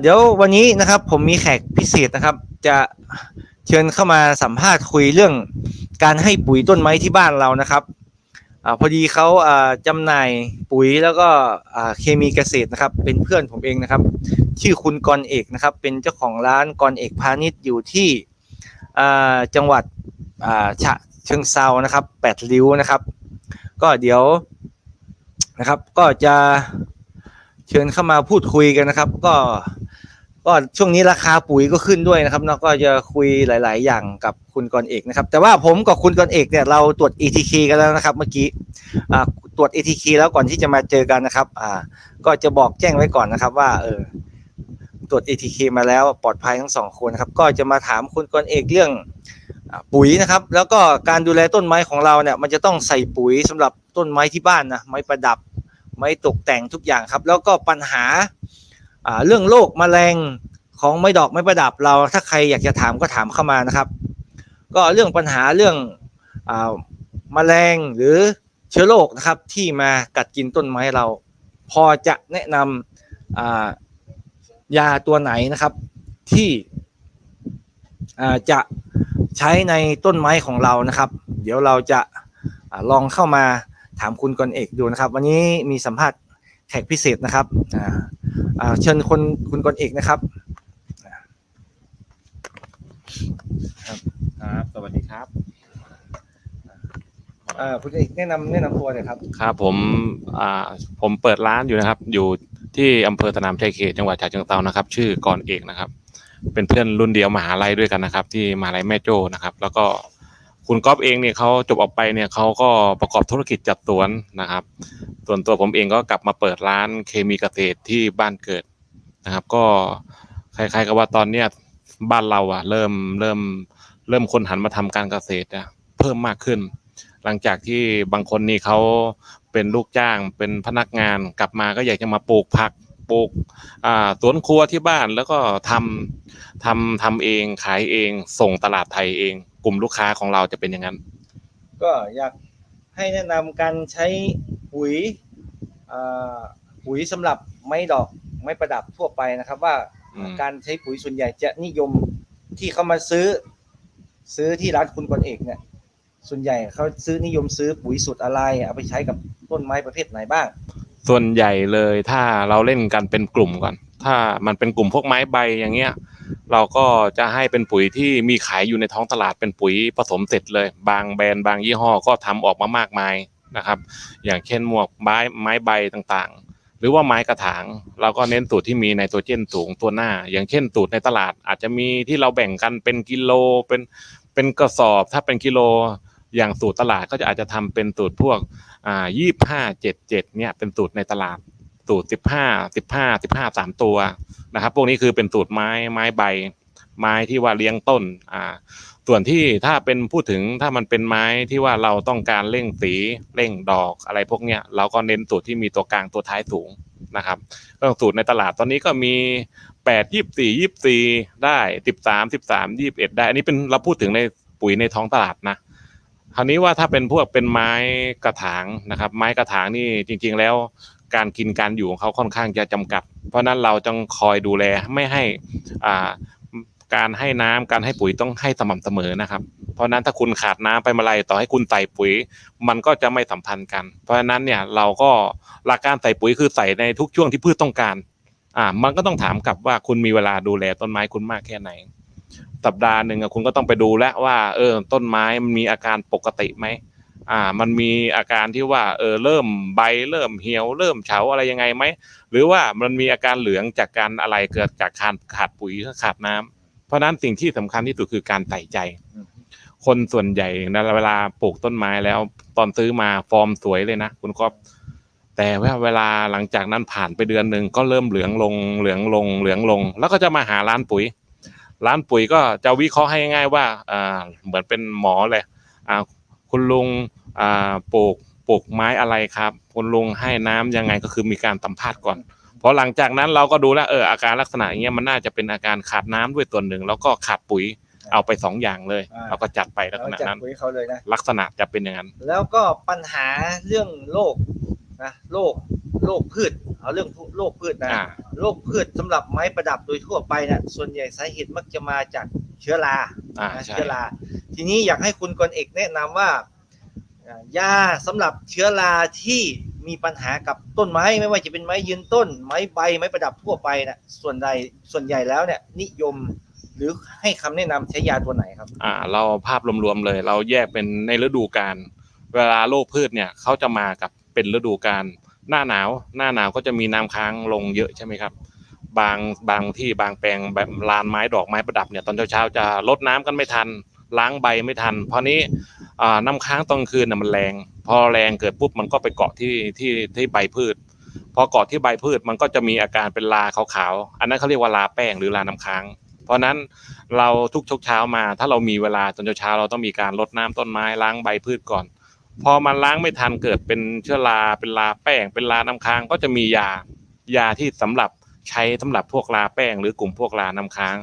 เดี๋ยววันนี้นะครับผมมีแขกพิเศษนะครับ จะเชิญเข้ามาสัมภาษณ์คุยเรื่องการให้ปุ๋ยต้นไม้ที่บ้านเรานะครับอพอดีเขาจำหน่ายปุ๋ยแล้วก็เคมีเกษตรนะครับ เป็นเพื่อนผมเองนะครับ ชื่อคุณกรเอกนะครับ เป็นเจ้าของร้านกรเอกพาณิชย์อยู่ที่จังหวัดฉะเชิงเซานะครับแปดริ้วนะครับ ก็เดี๋ยวนะครับก็จะ เชิญเข้ามาพูดคุยกันนะครับ ก็ก็ช่วงนี้ราคาปุ๋ยก็ขึ้นด้วยนะครับเนาก็จะคุยหลาย ๆ อย่างกับคุณกรเอกนะครับ แต่ว่าผมกับคุณกรเอกเนี่ยเราตรวจ ATK กันแล้วนะครับ เมื่อกี้ตรวจ ATK แล้วก่อนที่จะมาเจอกันนะครับ อ่า ก็จะบอกแจ้งไว้ก่อนนะครับ ว่า เออตรวจ ATK มาแล้วปลอดภัยทั้งสองคนนะครับ ก็จะมาถามคุณกรเอกเรื่องปุ๋ยนะครับ แล้วก็การดูแลต้นไม้ของเราเนี่ย มันจะต้องใส่ปุ๋ยสำหรับต้นไม้ที่บ้านนะไม้ประดับ ไม้ตกแต่งทุกอย่างครับ แล้วก็ปัญหาเรื่องโรคแมลงของไม้ดอกไม้ประดับเรา ถ้าใครอยากจะถามก็ถามเข้ามานะครับ ก็เรื่องปัญหาเรื่องอแมลงหรือเชื้อโรคนะครับที่มากัดกินต้นไม้เรา พอจะแนะนำยาตัวไหนนะครับที่จะใช้ในต้นไม้ของเรานะครับ เดี๋ยวเราจะอาลองเข้ามา ถามคุณกรเอกดูนะครับ วันนี้มีสัมภาษณ์แขกพิเศษนะครับอ่าอ่าเชิญคนคุณกรเอกนะครับครับ สวัสดีครับอ่าคุณเอกแนะนำแนะนำตัวหน่อยครับ ครับผมอ่าผมเปิดร้านอยู่นะครับ อยู่ที่อำเภอสนามชัยเขตจังหวัดฉะเชิงเทรานะครับ ชื่อกรเอกนะครับ เป็นเพื่อนรุ่นเดียวมหาลัยด้วยกันนะครับ ที่มหาลัยแม่โจ้นะครับ แล้วก็ คุณก๊อฟเองเนี่ยเขาจบออกไปเนี่ยเขาก็ประกอบธุรกิจจัดสวนนะครับ ส่วนตัวผมเองก็กลับมาเปิดร้านเคมีเกษตรที่บ้านเกิดนะครับ ก็คล้ายๆกับว่าตอนเนี้ยบ้านเราอะเริ่มเริ่มเริ่มคนหันมาทำการเกษตรอะเพิ่มมากขึ้น หลังจากที่บางคนนี่เขาเป็นลูกจ้างเป็นพนักงานกลับมาก็อยากจะมาปลูกผักปลูกสวนครัวที่บ้านแล้วก็ทำทำทำเองขายเองส่งตลาดไทยเอง กลุ่มลูกค้าของเราจะเป็นอย่างนั้น ก็อยากให้แนะนำการใช้ปุ๋ยอ่าปุ๋ยสำหรับไม้ดอกไม้ประดับทั่วไปนะครับ ว่าอืม การใช้ปุ๋ยส่วนใหญ่จะนิยมที่เขามาซื้อ ซื้อที่ร้านคุณกรเอกเนี่ย ส่วนใหญ่เขาซื้อนิยมซื้อปุ๋ยสูตรอะไรเอาไปใช้กับต้นไม้ประเภทไหนบ้าง ส่วนใหญ่เลยถ้าเราเล่นกันเป็นกลุ่มก่อน ถ้ามันเป็นกลุ่มพวกไม้ใบอย่างเงี้ย เราก็จะให้เป็นปุ๋ยที่มีขายอยู่ในท้องตลาดเป็นปุ๋ยผสมเสร็จเลย บางแบรนด์บางยี่ห้อก็ทำออกมามากมายนะครับ อย่างเช่นหมวกไม้ไม้ใบต่างๆ หรือว่าไม้กระถาง เราก็เน้นสูตรที่มีไนโตรเจนสูงตัวหน้า อย่างเช่นสูตรในตลาด อาจจะมีที่เราแบ่งกันเป็นกิโลเป็นเป็นกระสอบ ถ้าเป็นกิโลอย่างสูตรตลาดก็จะอาจจะทำเป็นสูตรพวกอ่ายี่ห้าเจ็ดเจ็ดเนี่ยเป็นสูตรในตลาด สูตรสิบห้าสิบห้าสิบห้าสามตัวนะครับ พวกนี้คือเป็นสูตรไม้ไม้ใบ ไม้ที่ว่าเลี้ยงต้นอ่าส่วนที่ถ้าเป็นพูดถึงถ้ามันเป็นไม้ที่ว่าเราต้องการเร่งสีเร่งดอกอะไรพวกเนี้ยเราก็เน้นสูตรที่มีตัวกลางตัวท้ายสูงนะครับเรื่องสูตรในตลาดตอนนี้ก็มีแปดยี่สี่ยี่สี่ได้สิบสามสิบสามยี่สิบเอ็ดได้ อันนี้เป็นเราพูดถึงในปุ๋ยในท้องตลาดนะคราวนี้ว่าถ้าเป็นพวกเป็นไม้กระถางนะครับ ไม้กระถางนี่จริง ๆ แล้ว การกินการอยู่ของเขาค่อนข้างจะจำกัด เพราะนั้นเราต้องคอยดูแลไม่ให้อ่าการให้น้ำการให้ปุ๋ยต้องให้สม่ำเสมอนะครับ เพราะนั้นถ้าคุณขาดน้ำไปเมื่อไรต่อให้คุณใส่ปุ๋ย มันก็จะไม่สัมพันธ์กัน เพราะฉะนั้นเนี่ยเราก็หลักการใส่ปุ๋ยคือใส่ในทุกช่วงที่พืชต้องการอ่ามันก็ต้องถามกลับว่าคุณมีเวลาดูแลต้นไม้คุณมากแค่ไหน สัปดาห์หนึ่งคุณก็ต้องไปดูแล้วว่า เออต้นไม้มันมีอาการปกติไหม อ่ามันมีอาการที่ว่าเออเริ่มใบเริ่มเหี่ยว เริ่มเฉาอะไรยังไงไหมหรือว่ามันมีอาการเหลืองจากการอะไรเกิดจากขาดขาดปุ๋ยขาดน้ำเพราะฉะนั้นสิ่งที่สำคัญที่สุดคือการใส่ใจ คนส่วนใหญ่นะเวลาปลูกต้นไม้แล้ว ตอนซื้อมาฟอร์มสวยเลยนะคุณก๊อฟแต่ว่าเวลาหลังจากนั้นผ่านไปเดือนหนึ่งก็เริ่มเหลืองลงเหลืองลงเหลืองลง แล้วก็จะมาหาร้านปุ๋ย ร้านปุ๋ยก็จะวิเคราะห์ให้ง่ายๆว่าอ่าเหมือนเป็นหมอเลยอ่าคุณลุงอ่า ปลูกปลูกไม้อะไรครับคุณลุงให้น้ำยังไงก็คือมีการสัมภาษณ์ก่อนพอหลังจากนั้นเราก็ดูแล้วเอออาการลักษณะอย่างเงี้ยมันน่าจะเป็นอาการขาดน้ำด้วยตัวหนึ่ง แล้วก็ขาดปุ๋ยเอาไปสองอย่างเลยอ่าเราก็จัดไปลักษเราณะจัดนั้นปุ๋ยเขาเลยนะลักษณะจะเป็นอย่างนั้น แล้วก็ปัญหาเรื่องโรคนะโรคโรคพืชเอาเรื่องโรคพืชนะอ่าโรคพืชสำหรับไม้ประดับโดยทั่วไปเนี่ยส่วนใหญ่สาเหตุมักจะมาจากเชื้อราอ่านะใช่เชื้อรา ทีนี้อยากให้คุณกรเอกแนะนำว่าอ่า ยาสำหรับเชื้อราที่มีปัญหากับต้นไม้ไม่ว่าจะเป็นไม้ยืนต้น ไม้ใบไม้ประดับทั่วไปนะส่วนใดส่วนใหญ่แล้วเนี่ยนิยมหรือให้คำแนะนำใช้ยาตัวไหนครับ อ่า เราภาพรวมๆเลย เราแยกเป็นในฤดูกาลเวลาโรคพืชเนี่ยเขาจะมากับเป็นฤดูกาลหน้าหนาว หน้าหนาวก็จะมีน้ำค้างลงเยอะใช่ไหมครับ บางบางที่บางแปลงแบบลานไม้ดอกไม้ประดับเนี่ยตอนเช้าๆจะลดน้ำกันไม่ทันล้างใบไม่ทัน เพราะนี้ อ่าน้ำค้างตอนคืนน่ะมันแรง พอแรงเกิดปุ๊บมันก็ไปเกาะที่ที่ที่ใบพืช พอเกาะที่ใบพืชมันก็จะมีอาการเป็นลาขาวๆอันนั้นเขาเรียกว่าลาแป้งหรือลาน้ำค้าง เพราะฉะนั้นเราทุกเช้ามา ถ้าเรามีเวลาตอนเช้าเราต้องมีการรดน้ำต้นไม้ล้างใบพืชก่อน พอมันล้างไม่ทันเกิดเป็นเชื้อราเป็นลาแป้ง เป็นลาน้ำค้างก็จะมียายาที่สำหรับใช้สำหรับพวกลาแป้ง หรือกลุ่มพวกลาน้ำค้าง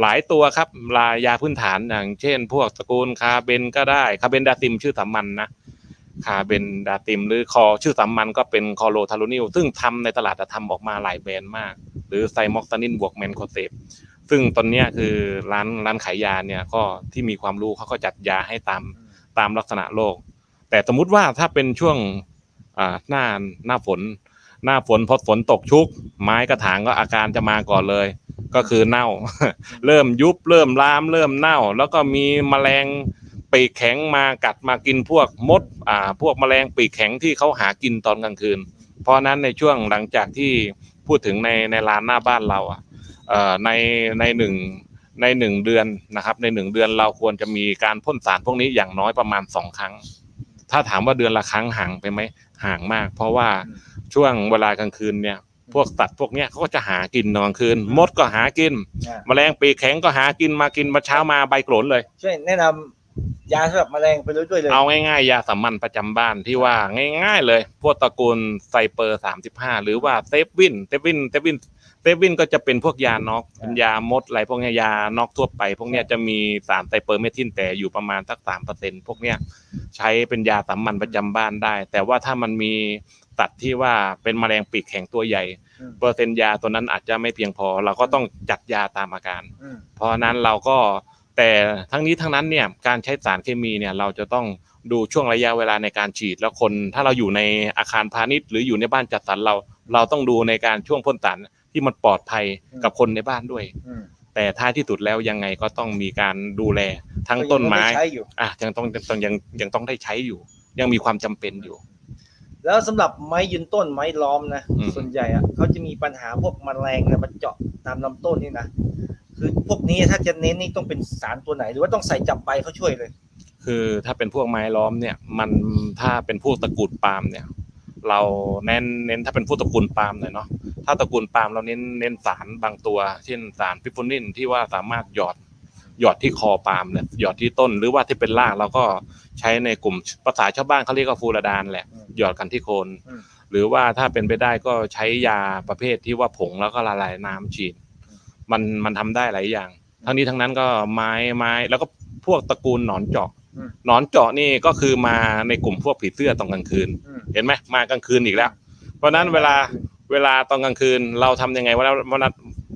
หลายตัวครับลายยาพื้นฐานอย่างเช่น พวกตระกูลคาเบนก็ได้คาเบนดาติมชื่อสามัญนะคาเบนดาติมหรือคอชื่อสามัญก็เป็นคอโลทารูนิลซึ่งทำในตลาดจะทำออกมาหลายแบรนด์มาก หรือไซมอกซานินบวกแมนโคเซปซึ่งตอนนี้คือร้านร้านขายยาเนี่ยก็ที่มีความรู้เขาก็จัดยาให้ตามตามลักษณะโรคแต่สมมุติว่าถ้าเป็นช่วงหน้าหน้าฝน หน้าฝนพอฝนตกชุก ไม้กระถางก็อาการจะมาก่อนเลย ก็คือเน่า เริ่มยุบเริ่มลามเริ่มเน่า แล้วก็มีแมลงปีกแข็งมากัดมากินพวกมดอ่าพวกแมลงปีกแข็งที่เขาหากินตอนกลางคืน เพราะนั้นในช่วงหลังจากที่พูดถึงในในลานหน้าบ้านเราอะในในหนึ่งในหนึ่งเดือนนะครับ ในหนึ่งเดือนเราควรจะมีการพ่นสารพวกนี้อย่างน้อยประมาณสองครั้ง ถ้าถามว่าเดือนละครั้งห่างไปไหมห่างมาก เพราะว่าช่วงเวลากลางคืนเนี่ย พวกสัตว์พวกเนี้ยเขาก็จะหากินตอนกลางคืน มดก็หากิน อ่า แมลงปีกแข็งก็หากินมากินมาเช้ามาใบโกรนเลย ช่วยแนะนำยาสำหรับแมลงไปด้วยด้วยเลยเอาง่ายๆ ยาสามัญประจำบ้านที่ว่าง่าย ๆ เลย พวกตระกูลไซเปอร์สามสิบห้าหรือว่าเซฟวินเซฟวินเซฟวินเซฟวินก็จะเป็นพวกยาน็อกเป็นยามดอะไรพวกเนี้ยยาน็อกทั่วไป พวกเนี้ยจะมีสารไซเปอร์เมทินแต่อยู่ประมาณสักสามเปอร์เซ็นพวกเนี้ยใช้เป็นยาสามัญประจำบ้านได้ แต่ว่าถ้ามันมี ตัดที่ว่าเป็นแมลงปีกแข็งตัวใหญ่ อืม เปอร์เซ็นต์ยาตัวนั้นอาจจะไม่เพียงพอ เราก็ต้องจัดยาตามอาการ อืม เพราะฉะนั้นเราก็แต่ทั้งนี้ทั้งนั้นเนี่ยการใช้สารเคมีเนี่ยเราจะต้องดูช่วงระยะเวลาในการฉีดแล้วคน ถ้าเราอยู่ในอาคารพาณิชย์ หรืออยู่ในบ้านจัดสรรเรา เราต้องดูในการช่วงพ่นสารที่มันปลอดภัยกับคนในบ้านด้วย อืมแต่ท้ายที่สุดแล้วยังไงก็ต้องมีการดูแลทั้งต้นไม้ก็ยังด้ใช้อยู่ อะยังต้องต้องยังยังต้องได้ใช้อยู่ ยังมีความจำเป็นอยู่ แล้วสำหรับไม้ยืนต้นไม้ล้อมนะอืมส่วนใหญ่อะเขาจะมีปัญหาพวกแมลงเนี่ยมันเจาะตามลำต้นนี่นะคือพวกนี้ถ้าจะเน้นนี่ต้องเป็นสารตัวไหน หรือว่าต้องใส่จับใบเขาช่วยเลย คือถ้าเป็นพวกไม้ล้อมเนี่ย มันถ้าเป็นพวกตระกูลปาล์มเนี่ย เราเน้นเน้นถ้าเป็นพวกตระกูลปาล์มหน่อยเนาะถ้าตระกูลปาล์มเราเน้นเน้นสารบางตัว เช่นสารพิฟโฟนินที่ว่าสามารถหยอดหยอดที่คอปาล์มเนี่ยหยอดที่ต้นหรือว่าที่เป็นรากเราก็ใช้ในกลุ่มภาษาชาวบ้านเขาเรียกว่าฟูรดานแหละอืม หยอดกันที่โคน อืม หรือว่าถ้าเป็นไปได้ก็ใช้ยาประเภทที่ว่าผงแล้วก็ละลายน้ำฉีด มันมันทำได้หลายอย่าง ทั้งนี้ทั้งนั้นก็ไม้ไม้แล้วก็พวกตระกูลหนอนเจาะอืม หนอนเจาะนี่ก็คือมาในกลุ่มพวกผีเสื้อตอนกลางคืน อืม เห็นไหมมากลางคืนอีกแล้ว เพราะฉะนั้นเวลาเวลาตอนกลางคืนเราทำยังไงเวลาเวลา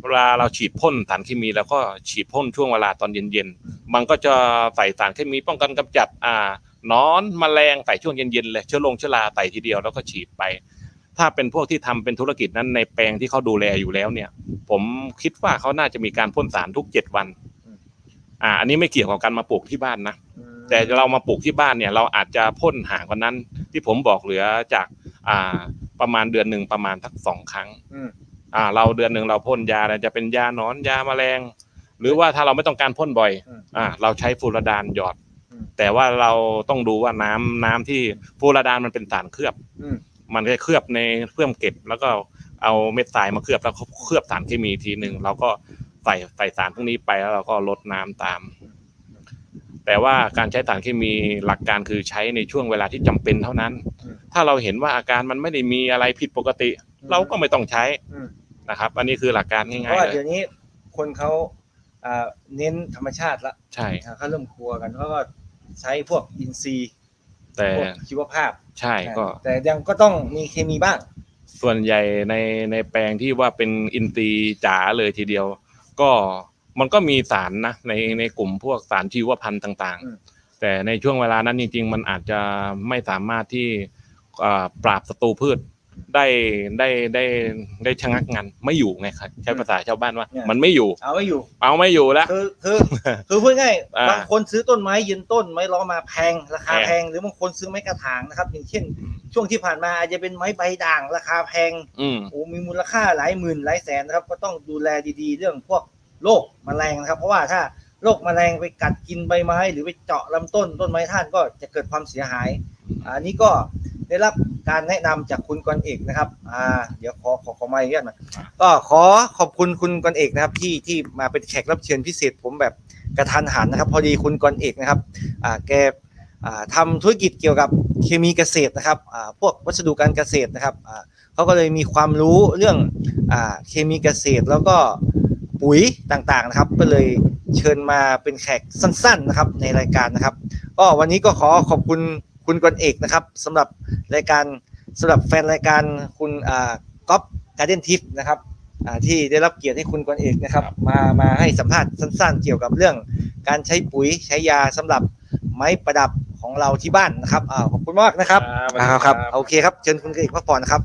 เวลาเราฉีดพ่นสารเคมีแล้วก็ฉีดพ่นช่วงเวลาตอนเย็นๆมันก็จะใส่สารเคมีป้องกันกำจัดอ่าห นอนแมลงใส่ช่วงเย็นๆเลยเชื้อลงเชื้อราใส่ทีเดียวแล้วก็ฉีดไป ถ้าเป็นพวกที่ทำเป็นธุรกิจนั้นในแปลงที่เขาดูแลอยู่แล้วเนี่ย ผมคิดว่าเขาน่าจะมีการพ่นสารทุกเจ็ดวัน อ่า อันนี้ไม่เกี่ยวกับการมาปลูกที่บ้านนะอืมแต่เรามาปลูกที่บ้านเนี่ย เราอาจจะพ่นห่างกว่านั้น ที่ผมบอกเหลือจากอ่าประมาณเดือนหนึ่งประมาณทักสองครั้งอืมอ่า เราเดือนหนึ่งเราพ่นยาเนี่ยจะเป็นยาหนอนยาแมลง หรือว่าถ้าเราไม่ต้องการพ่นบ่อยอืมอ่า เราใช้ฟูรดานหยอดอืม แต่ว่าเราต้องดูว่าน้ำน้ำที่ฟูรดานมันเป็นสารเคลือบ อืม มันก็เคลือบในเครื่องเก็บ แล้วก็เอาเม็ดทรายมาเคลือบแล้วเคลือบสารเคมีทีหนึ่งเราก็ใส่ใส่สารพวกนี้ไปแล้วเราก็ลดน้ำตาม แต่ว่าการใช้สารเคมีหลักการคือใช้ในช่วงเวลาที่จำเป็นเท่านั้น อืม ถ้าเราเห็นว่าอาการมันไม่ได้มีอะไรผิดปกติ เราก็ไม่ต้องใช้อืมนะครับ อันนี้คือหลักการเพง่ายราะว่าๆเลเดี๋ยยวนี้คนเขาอ่าเน้นธรรมชาติละใช่อ่าเขาเริ่มครัวกันเขาก็ ใช้พวกอินทรีย์แต่พวกชีวภาพใช่ก็ แต่ยังก็ต้องมีเคมีบ้าง ส่วนใหญ่ในในแปลงที่ว่าเป็นอินทรีย์จ๋าเลยทีเดียว ก็มันก็มีสารนะในในกลุ่มพวกสารชีวพันธุ์ต่างอืมๆแต่ในช่วงเวลานั้นจริง ๆ มันอาจจะไม่สามารถที่อ่าปราบศัตรูพืช ได้ได้ได้ได้ชะงักงันไม่อยู่ไงครับใช้ภาษาชาวบ้านว่า มันไม่อยู่ เอาไว้อยู่ เอาไม่อยู่แล้วคือคือคือพูดง่ายอ่าบางคนซื้อต้นไม้ยืนต้นไม้ล้อมาแพงราคาแพงแพงหรือบางคนซื้อไม้กระถางนะครับ อย่างเช่น ช่วงที่ผ่านมาอาจจะเป็นไม้ใบด่าง ราคาแพงอืมโอ้มีมูลค่าหลายหมื่นหลายแสนนะครับ ก็ต้องดูแลดีๆ เรื่องพวกโรคแมลงนะครับ เพราะว่าถ้าโรคแมลงไปกัดกินใบไม้ หรือไปเจาะลำต้นต้นไม้ท่านก็จะเกิดความเสียหาย อันนี้ก็ได้รับ การแนะนำจากคุณกรเอกนะครับ อ่า เดี๋ยวขอขอขอมาอีกหน่อยก็ขอขอบคุณคุณกรเอกนะครับ ที่ที่มาเป็นแขกรับเชิญพิเศษผมแบบกระทันหันนะครับ พอดีคุณกรเอกนะครับ อ่า แกอ่าทำธุรกิจเกี่ยวกับเคมีเกษตรนะครับ อ่า พวกวัสดุการเกษตรนะครับ อ่าเขาก็เลยมีความรู้เรื่อง อ่า เคมีเกษตรแล้วก็ปุ๋ยต่างๆนะครับ ก็เลยเชิญมาเป็นแขกสั้น ๆนะครับ ในรายการนะครับ ก็วันนี้ก็ขอขอบคุณ คุณกรเอกนะครับสำหรับรายการสำหรับแฟนรายการคุณอ่าก๊อฟการ์เด้นทิปนะครับอ่าที่ได้รับเกียรติให้คุณกรเอกนะครับมามาให้สัมภาษณ์สั้นๆ เกี่ยวกับเรื่องการใช้ปุ๋ยใช้ยาสำหรับไม้ประดับของเราที่บ้านนะครับอ่าขอบคุณมากนะครับครับอ่าครับ โอเคครับ เชิญคุณกรเอกพักผ่อนนะครับ